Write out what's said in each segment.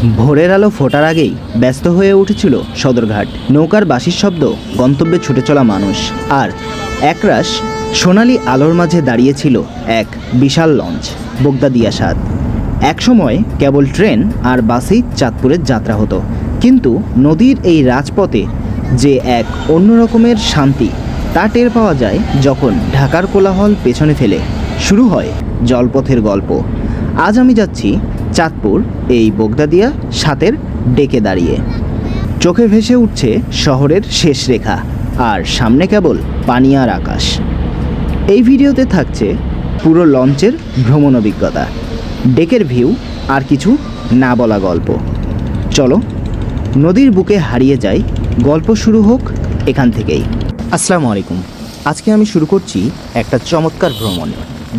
ভোরের আলো ফোটার আগেই ব্যস্ত হয়ে উঠেছিল সদরঘাট। নৌকার বাঁশির শব্দ গন্তব্যে ছুটে চলা মানুষ। আর একরাশ সোনালি আলোর মাঝে দাঁড়িয়েছিল এক বিশাল লঞ্চ বোগদাদিয়া সাদ। একসময় কেবল ট্রেন আর বাসেই চাঁদপুরের যাত্রা হতো। কিন্তু নদীর এই রাজপথে যে এক অন্য রকমের শান্তি, তা টের পাওয়া যায় যখন ঢাকার কোলাহল পেছনে ফেলে। শুরু হয় জলপথের গল্প। আজ আমি যাচ্ছি চাঁদপুর, এই বোগদাদিয়া সাতের ডেকে দাঁড়িয়ে। চোখে ভেসে উঠছে শহরের শেষ রেখা, আর সামনে কেবল পানি আর আকাশ। এই ভিডিওতে থাকছে পুরো লঞ্চের ভ্রমণ অভিজ্ঞতা, ডেকের ভিউ, আর কিছু না বলা গল্প। চলো, নদীর বুকে হারিয়ে যাই, গল্প শুরু হোক এখান থেকেই। আসসালামু আলাইকুম, আজকে আমি শুরু করছি একটা চমৎকার ভ্রমণ।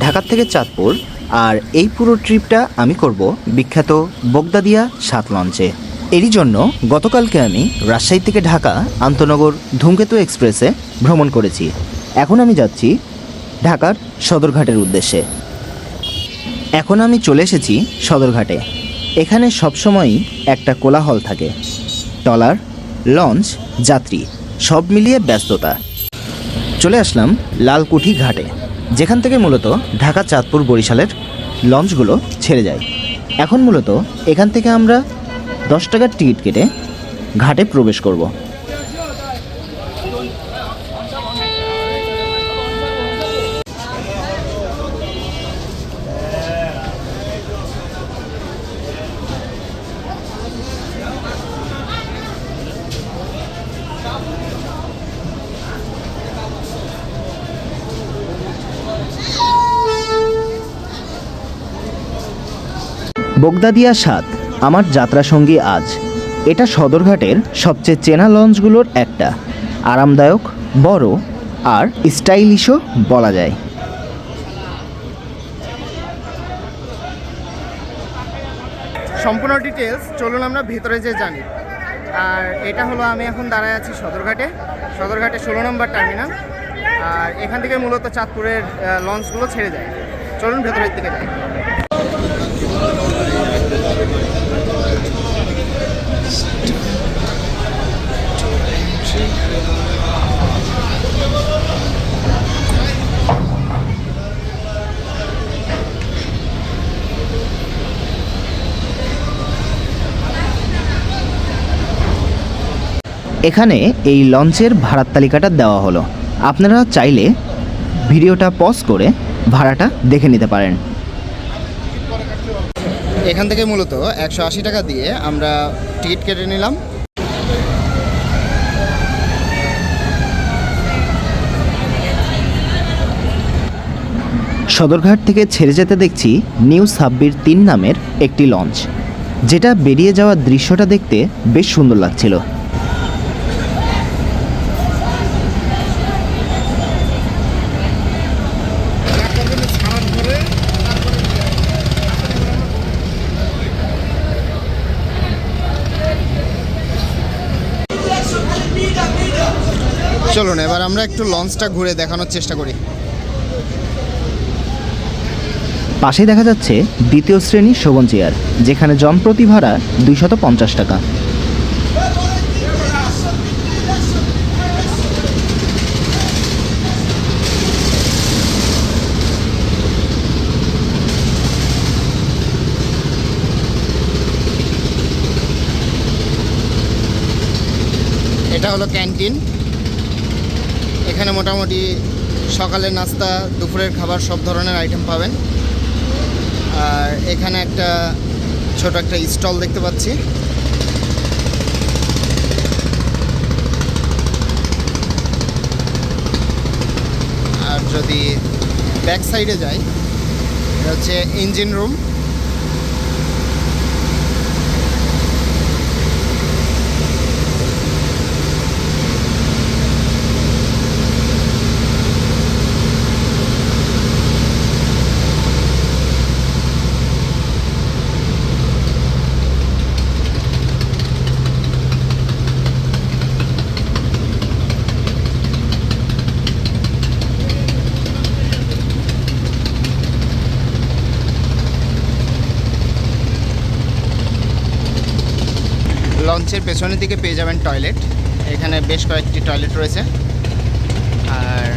ঢাকার থেকে চাঁদপুর আর এই পুরো ট্রিপটা আমি করব বিখ্যাত বগদাদিয়া সাত লঞ্চে। এরই জন্য গতকালকে আমি রাজশাহী থেকে ঢাকা আন্তনগর ধূমকেতু এক্সপ্রেসে ভ্রমণ করেছি। এখন আমি যাচ্ছি ঢাকার সদরঘাটের উদ্দেশ্যে। এখন আমি চলে এসেছি সদরঘাটে। এখানে সবসময়ই একটা কোলাহল থাকে। ট্রলার লঞ্চ, যাত্রী, সব মিলিয়ে ব্যস্ততা। চলে আসলাম লালকুঠি ঘাটে। যেখান থেকে মূলত ঢাকা চাঁদপুর বরিশালের লঞ্চগুলো ছেড়ে যায়। এখন মূলত এখান থেকে আমরা দশ টাকার টিকিট কেটে ঘাটে প্রবেশ করব। বগদাদিয়া সাত, আমার যাত্রা সঙ্গী আজ। এটা সদরঘাটের সবচেয়ে চেনা লঞ্চগুলোর একটা। আরামদায়ক, বড় আর স্টাইলিশও বলা যায়। সম্পূর্ণ ডিটেলস চলুন আমরা ভেতরে যে জানি। আর এটা হলো আমি এখন দাঁড়ায় আছি সদরঘাটে। সদরঘাটে ষোলো নম্বর টার্মিনাল। আর এখান থেকে মূলত চাঁদপুরের লঞ্চগুলো ছেড়ে যায়। চলুন ভেতরের দিকে যাই। এখানে এই লঞ্চের ভাড়ার তালিকাটা দেওয়া হলো। আপনারা চাইলে ভিডিওটা পজ করে ভাড়াটা দেখে নিতে পারেন। এখান থেকে মূলত একশো আশি টাকা দিয়ে আমরা টিকিট কেটে নিলাম। সদরঘাট থেকে ছেড়ে যেতে দেখছি নিউ সাব্বির তিন নামের একটি লঞ্চ। যেটা বেরিয়ে যাওয়ার দৃশ্যটা দেখতে বেশ সুন্দর লাগছিল। চলুন এবার আমরা একটু লঞ্চটা ঘুরে দেখানোর চেষ্টা করি। পাশে দেখা যাচ্ছে দ্বিতীয় শ্রেণির শোভন চেয়ার যেখানে জনপ্রতি ভাড়া দুইশত পঞ্চাশ টাকা। এটা হলো ক্যান্টিন। এখানে মোটামুটি সকালের নাস্তা, দুপুরের খাবার সব ধরনের আইটেম পাবেন। আর এখানে একটা ছোট একটা স্টল দেখতে পাচ্ছি। আর যদি ব্যাক সাইডে যাই, এটা হচ্ছে ইঞ্জিন রুম লঞ্চের পেছনের দিকে পেয়ে যাবেন টয়লেট। এখানে বেশ কয়েকটি টয়লেট রয়েছে। আর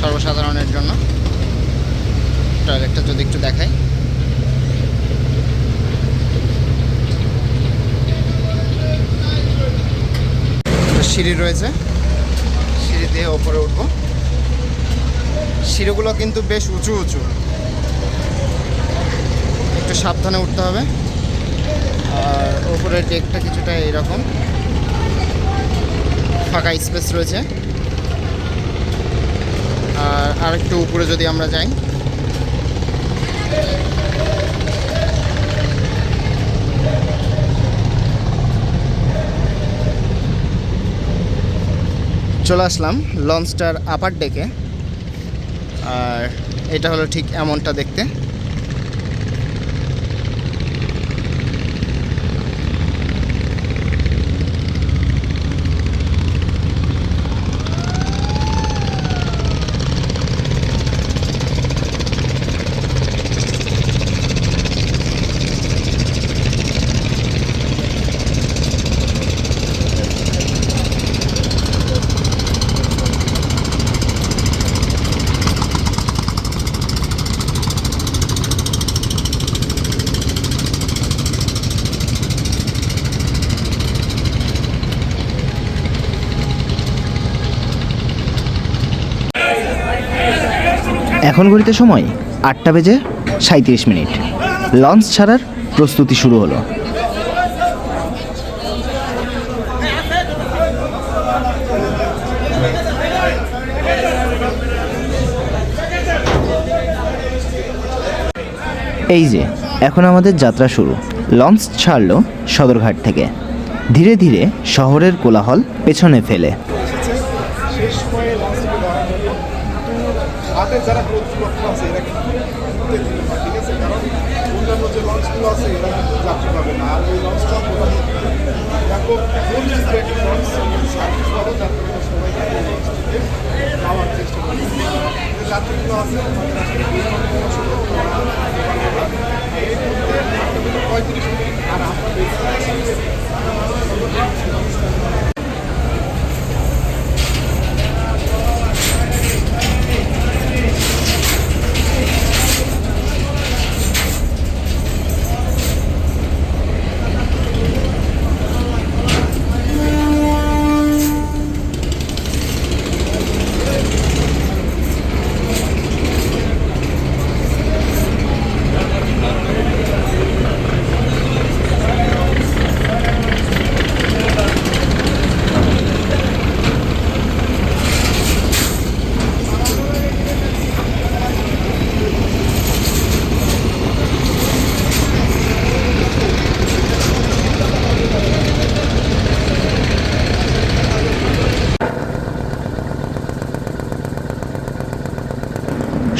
সর্বসাধারণের জন্য টয়লেটটা যদি একটু দেখাই। সিঁড়ি রয়েছে। সিঁড়ি দিয়ে ওপরে উঠবো। সিঁড়িগুলো কিন্তু বেশ উঁচু উঁচু। একটু সাবধানে উঠতে হবে। আর ওপরের ডেকটা কিছুটা এরকম। ফাঁকা স্পেস রয়েছে। আর আরেকটু উপরে যদি আমরা যাই। চলে আসলাম লঞ্চটার আপার ডেকে আর এটা হলো ঠিক এমনটা দেখতে। এখন ঘড়িতে সময় আটটা বেজে সাঁত্রিশ মিনিট। লঞ্চ ছাড়ার প্রস্তুতি শুরু হলো। এই যে, এখন আমাদের যাত্রা শুরু। লঞ্চ ছাড়লো সদরঘাট থেকে। ধীরে ধীরে শহরের কোলাহল পেছনে ফেলে। আটটা আছে। পঁয়ত্রিশ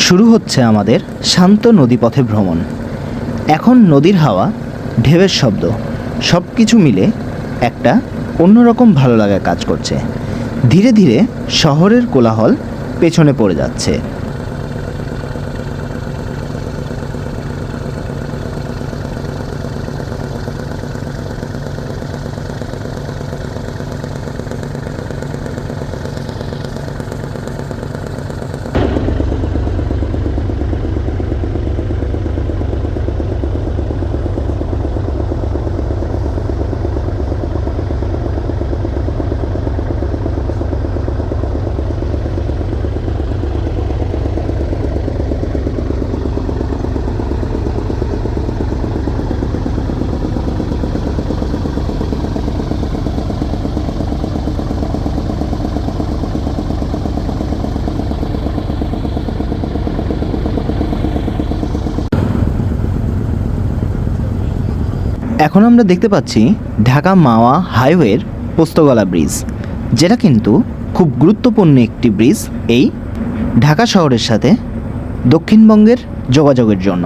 শুরু হচ্ছে আমাদের শান্ত নদীপথে ভ্রমণ। এখন নদীর হাওয়া, ঢেউয়ের শব্দ সব কিছু মিলে একটা অন্যরকম ভালো লাগা কাজ করছে। ধীরে ধীরে শহরের কোলাহল পেছনে পড়ে যাচ্ছে। এখন আমরা দেখতে পাচ্ছি ঢাকা মাওয়া হাইওয়ের পোস্তগলা ব্রিজ, যেটা কিন্তু খুব গুরুত্বপূর্ণ একটি ব্রিজ এই ঢাকা শহরের সাথে দক্ষিণবঙ্গের যোগাযোগের জন্য।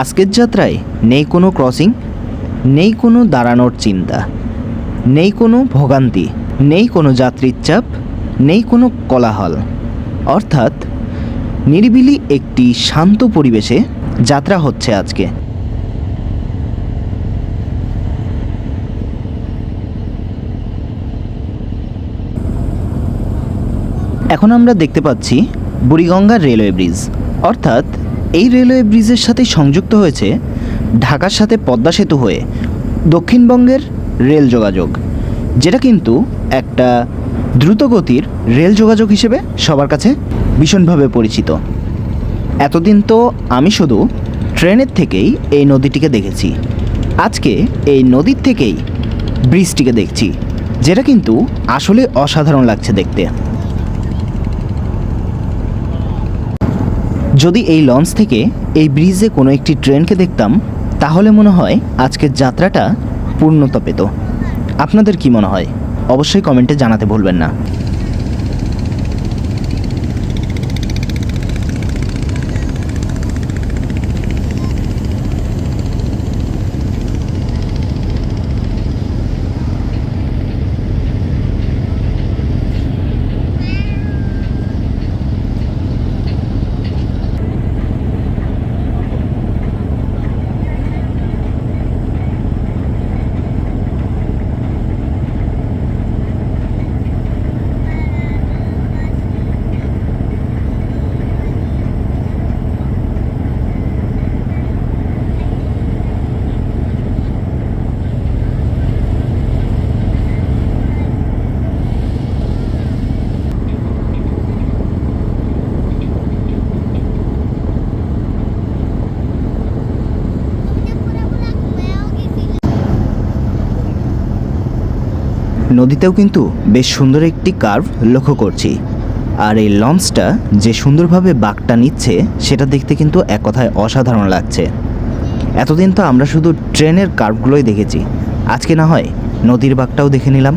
আজকের যাত্রায় নেই কোনো ক্রসিং, নেই কোনো দাঁড়ানোর চিন্তা, নেই কোনো ভোগান্তি, নেই কোনো যাত্রীর চাপ, নেই কোনো কোলাহল। অর্থাৎ নিরিবিলি একটি শান্ত পরিবেশে যাত্রা হচ্ছে আজকে। এখন আমরা দেখতে পাচ্ছি বুড়িগঙ্গা রেলওয়ে ব্রিজ, অর্থাৎ এই রেলওয়ে ব্রিজের সাথে সংযুক্ত হয়েছে ঢাকার সাথে পদ্মা সেতু হয়ে দক্ষিণবঙ্গের রেল যোগাযোগ, যেটা কিন্তু একটা দ্রুতগতির রেল যোগাযোগ হিসেবে সবার কাছে ভীষণভাবে পরিচিত। এতদিন তো আমি শুধু ট্রেনের থেকেই এই নদীটিকে দেখেছি। আজকে এই নদীর থেকেই ব্রিজটিকে দেখছি, যেটা কিন্তু আসলে অসাধারণ লাগছে দেখতে। যদি এই লঞ্চ থেকে এই ব্রিজে কোনো একটি ট্রেনকে দেখতাম, তাহলে মনে হয় আজকের যাত্রাটা পূর্ণতা পেত। আপনাদের কি মনে হয়? অবশ্যই কমেন্টে জানাতে ভুলবেন না। নদীতেও কিন্তু বেশ সুন্দর একটি কার্ভ লক্ষ্য করছি। আর এই লঞ্চটা যে সুন্দরভাবে বাঘটা নিচ্ছে, সেটা দেখতে কিন্তু এক কথায় অসাধারণ লাগছে। এতদিন তো আমরা শুধু ট্রেনের কার্ভগুলোই দেখেছি। আজকে না হয় নদীর বাঘটাও দেখে নিলাম।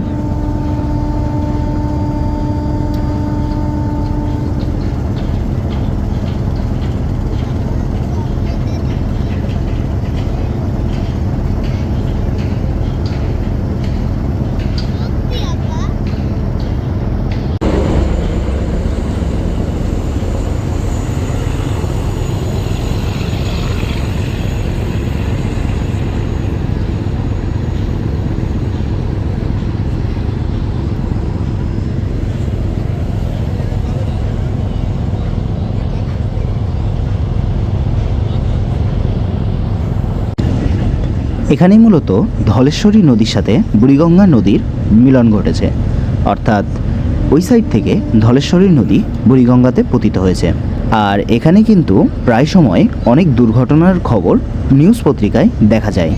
এখানেই মূলত ধলেশ্বরী নদীর সাথে বুড়িগঙ্গা নদীর মিলন ঘটেছে। অর্থাৎ ওই সাইড থেকে ধলেশ্বরী নদী বুড়িগঙ্গাতে পতিত হয়েছে। আর এখানে কিন্তু প্রায় সময় অনেক দুর্ঘটনার খবর নিউজ পত্রিকায় দেখা যায়।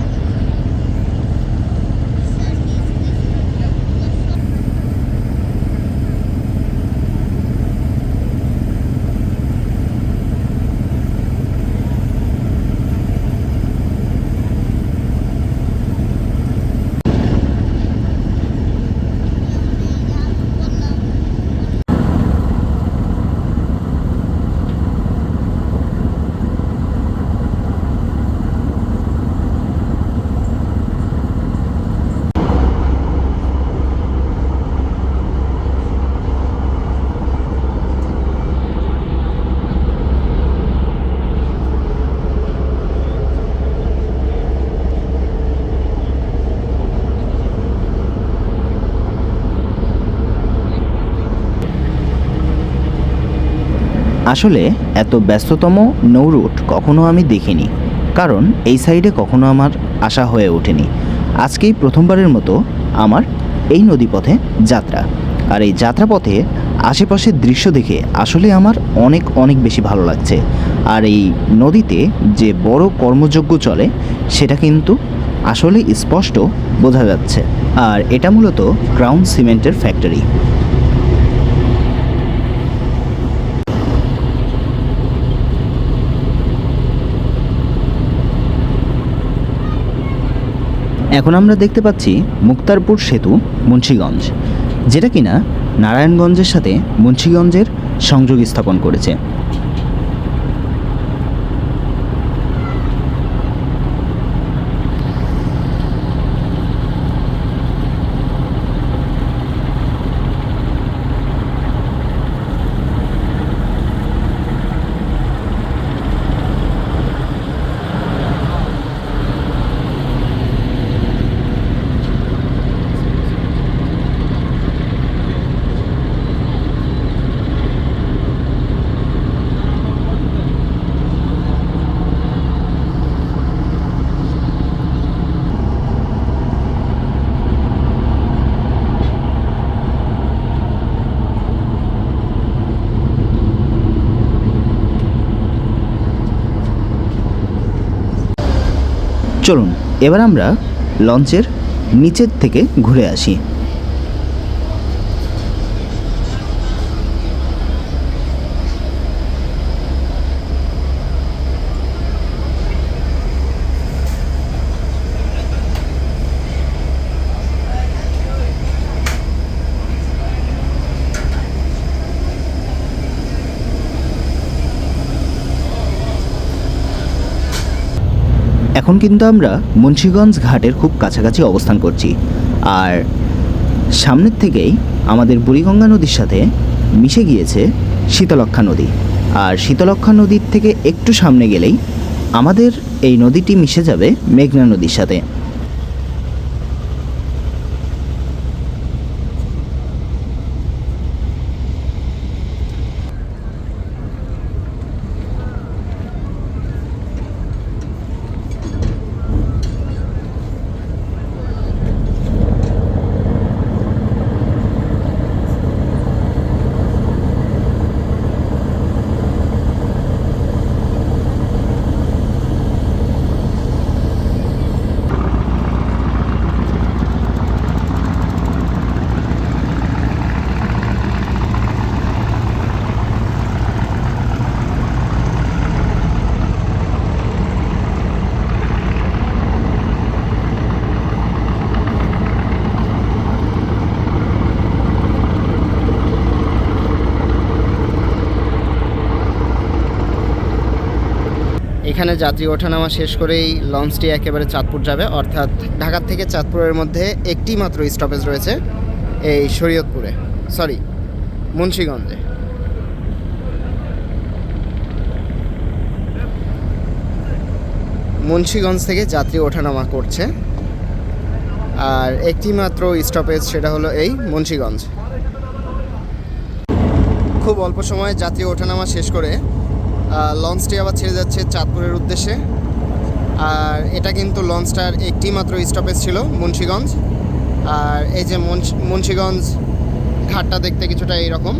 আসলে এত ব্যস্ততম নৌ রুট কখনো আমি দেখিনি, কারণ এই সাইডে কখনো আমার আসা হয়ে ওঠেনি। আজকেই প্রথমবারের মতো আমার এই নদীপথে যাত্রা। আর এই যাত্রাপথে আশেপাশের দৃশ্য দেখে আসলে আমার অনেক অনেক বেশি ভালো লাগছে। আর এই নদীতে যে বড় কর্মযজ্ঞ চলে, সেটা কিন্তু আসলে স্পষ্ট বোঝা যাচ্ছে। আর এটা মূলত ক্রাউন সিমেন্টের ফ্যাক্টরি। এখন আমরা দেখতে পাচ্ছি মুক্তারপুর সেতু, মুন্সীগঞ্জ, যেটা কিনা নারায়ণগঞ্জের সাথে মুন্সীগঞ্জের সংযোগ স্থাপন করেছে। চলুন এবার আমরা লঞ্চের নিচের থেকে ঘুরে আসি। এখন কিন্তু আমরা মুন্সীগঞ্জ ঘাটের খুব কাছাকাছি অবস্থান করছি। আর সামনের থেকেই আমাদের বুড়িগঙ্গা নদীর সাথে মিশে গিয়েছে শীতলক্ষা নদী। আর শীতলক্ষা নদীর থেকে একটু সামনে গেলেই আমাদের এই নদীটি মিশে যাবে মেঘনা নদীর সাথে। এখানে যাত্রী ওঠানামা শেষ করেই লঞ্চটি একেবারে চাঁদপুর যাবে। অর্থাৎ ঢাকার থেকে চাঁদপুরের মধ্যে একটি মাত্র স্টপেজ রয়েছে এই শরীয়তপুরে। সরি মুন্সীগঞ্জে। মুন্সীগঞ্জ থেকে যাত্রী ওঠানামা করছে। আর একটি মাত্র স্টপেজ সেটা হলো এই মুন্সীগঞ্জ। খুব অল্প সময়ে যাত্রী ওঠানামা শেষ করে লঞ্চটি আবার ছেড়ে যাচ্ছে চাঁদপুরের উদ্দেশ্যে। আর এটা কিন্তু লঞ্চটার একটি মাত্র স্টপেজ ছিল, মুন্সীগঞ্জ। আর এই যে মুন্সীগঞ্জ ঘাটটা দেখতে কিছুটা এইরকম।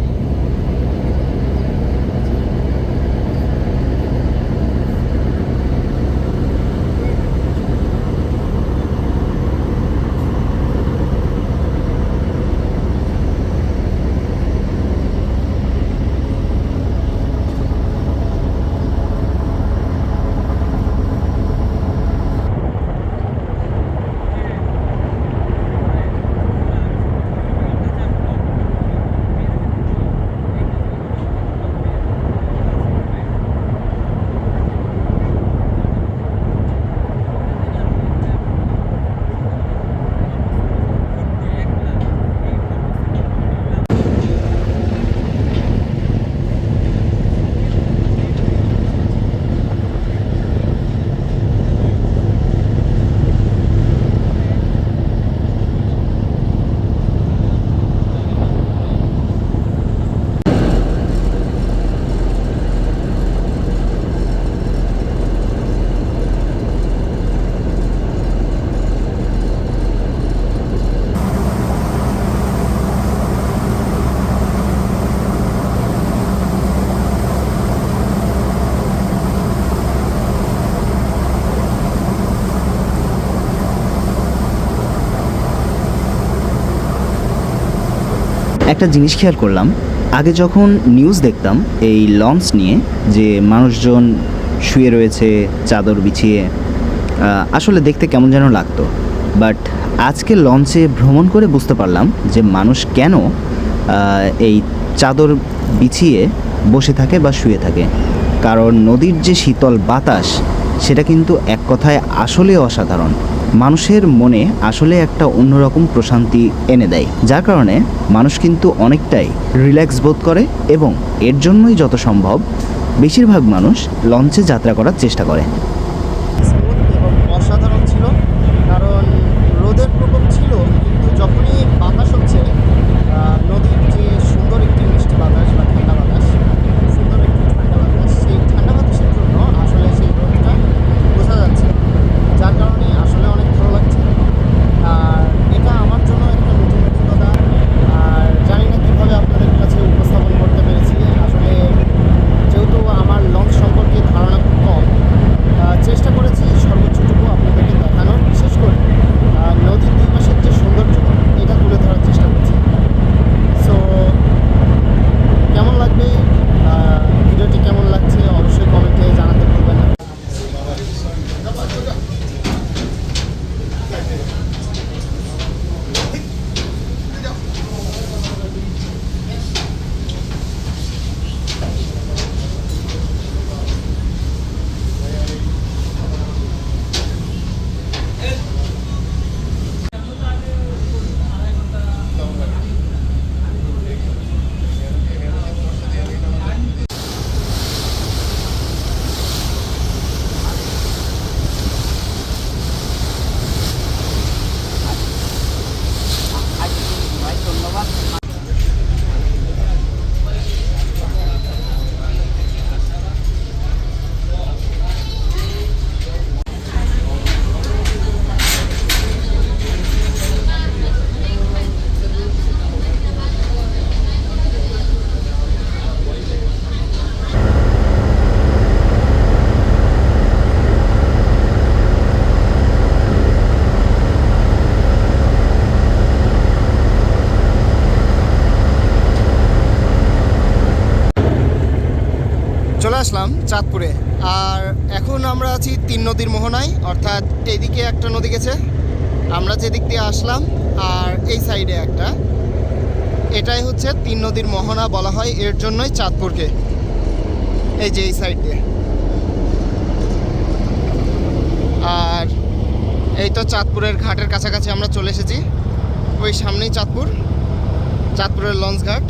একটা জিনিস খেয়াল করলাম, আগে যখন নিউজ দেখতাম এই লঞ্চ নিয়ে যে মানুষজন শুয়ে রয়েছে, চাদর বিছিয়ে আসলে দেখতে কেমন যেন লাগতো। বাট আজকে লঞ্চে ভ্রমণ করে বুঝতে পারলাম যে মানুষ কেন এই চাদর বিছিয়ে বসে থাকে বা শুয়ে থাকে। কারণ নদীর যে শীতল বাতাস, সেটা কিন্তু এক কথায় আসলে অসাধারণ। মানুষের মনে আসলে একটা অন্যরকম প্রশান্তি এনে দেয়, যার কারণে মানুষ কিন্তু অনেকটাই রিল্যাক্স বোধ করে এবং এর জন্যই যত সম্ভব বেশিরভাগ মানুষ লঞ্চে যাত্রা করার চেষ্টা করে। চাঁদপুরে। আর এখন আমরা আছি তিন নদীর মোহনায়, অর্থাৎ এইদিকে একটা নদী গেছে। আমরা যেদিক দিয়ে আসলাম, আর এই সাইডে একটা। এটাই হচ্ছে তিন নদীর মোহনা বলা হয়, এর জন্যই চাঁদপুরকে। এই যে এই সাইড দিয়ে। আর এই তো চাঁদপুরের ঘাটের কাছাকাছি আমরা চলে এসেছি। ওই সামনেই চাঁদপুর, চাঁদপুরের লঞ্চ ঘাট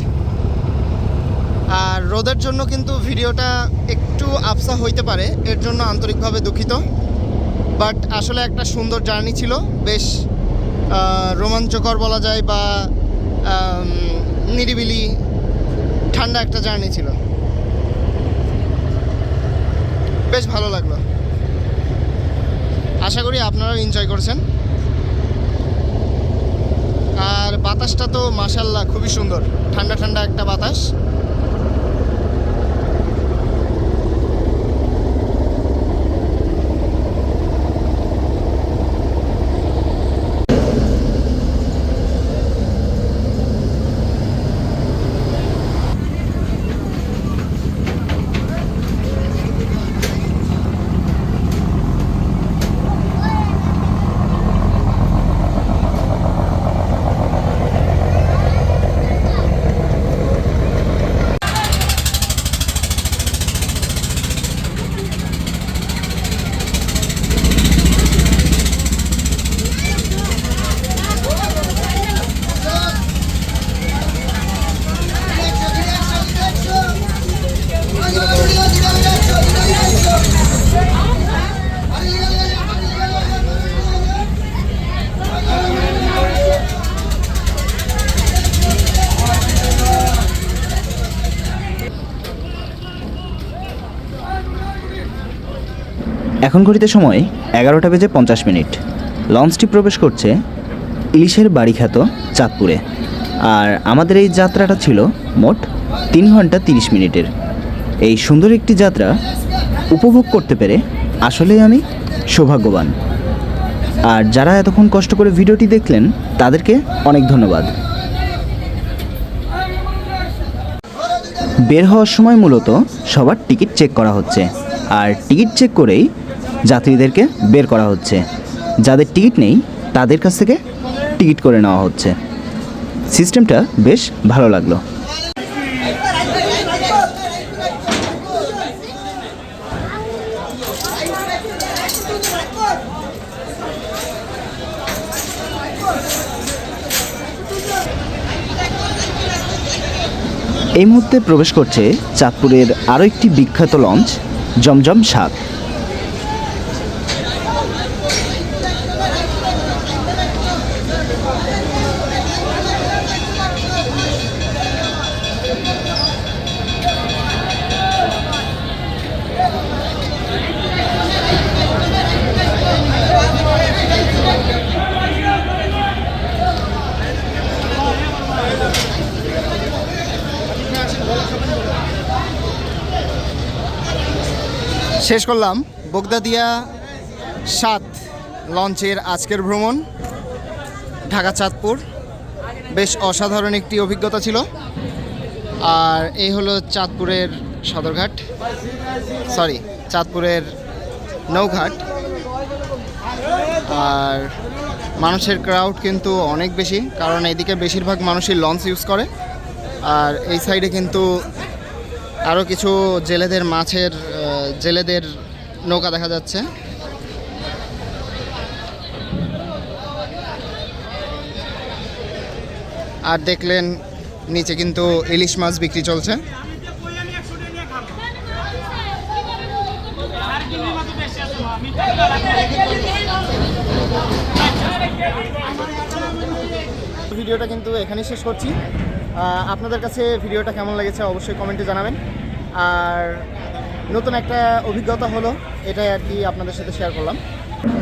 আর রোদের জন্য কিন্তু ভিডিওটা একটু আফসা হইতে পারে, এর জন্য আন্তরিকভাবে দুঃখিত। বাট আসলে একটা সুন্দর জার্নি ছিল, বেশ রোমাঞ্চকর বলা যায় বা নিরিবিলি ঠান্ডা একটা জার্নি ছিল। বেশ ভালো লাগল। আশা করি আপনারাও এনজয় করছেন। আর বাতাসটা তো মাসাল্লাহ খুবই সুন্দর, ঠান্ডা ঠান্ডা একটা বাতাস। এখন ঘড়িতে সময় এগারোটা বেজে পঞ্চাশ মিনিট। লঞ্চটি প্রবেশ করছে ইলিশের বাড়ি খ্যাত চাঁদপুরে। আর আমাদের এই যাত্রাটা ছিল মোট তিন ঘণ্টা তিরিশ মিনিটের। এই সুন্দর একটি যাত্রা উপভোগ করতে পেরে আসলেই আমি সৌভাগ্যবান। আর যারা এতক্ষণ কষ্ট করে ভিডিওটি দেখলেন, তাদেরকে অনেক ধন্যবাদ। বের হওয়ার সময় মূলত সবার টিকিট চেক করা হচ্ছে। আর টিকিট চেক করেই যাত্রীদেরকে বের করা হচ্ছে। যাদের টিকিট নেই, তাদের কাছ থেকে টিকিট করে নেওয়া হচ্ছে। সিস্টেমটা বেশ ভালো লাগল। এই মুহূর্তে প্রবেশ করছে চাঁদপুরের আরও একটি বিখ্যাত লঞ্চ, জমজম সাত। শেষ করলাম। বগদাদিয়া সাত লঞ্চের আজকের ভ্রমণ। ঢাকা চাঁদপুর। বেশ অসাধারণ একটি অভিজ্ঞতা ছিল। আর এই হলো চাঁদপুরের সদরঘাট। সরি চাঁদপুরের নৌঘাট। আর মানুষের ক্রাউড কিন্তু অনেক বেশি, কারণ এদিকে বেশিরভাগ মানুষই লঞ্চ ইউজ করে। আর এই সাইডে কিন্তু আরও কিছু জেলেদের মাছের জেলেদের নৌকা দেখা যাচ্ছে। আর দেখলেন, নিচে কিন্তু ইলিশ মাছ বিক্রি চলছে। ভিডিওটা কিন্তু এখানেই শেষ করছি। আপনাদের কাছে ভিডিওটা কেমন লেগেছে অবশ্যই কমেন্টে জানাবেন। আর নতুন একটা অভিজ্ঞতা হলো, এটাই আর কি আপনাদের সাথে শেয়ার করলাম।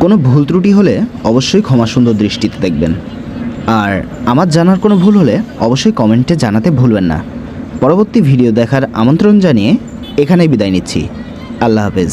কোনো ভুল ত্রুটি হলে অবশ্যই ক্ষমা সুন্দর দৃষ্টিতে দেখবেন। আর আমার জানার কোনো ভুল হলে অবশ্যই কমেন্টে জানাতে ভুলবেন না। পরবর্তী ভিডিও দেখার আমন্ত্রণ জানিয়ে এখানেই বিদায় নিচ্ছি। আল্লাহ হাফেজ।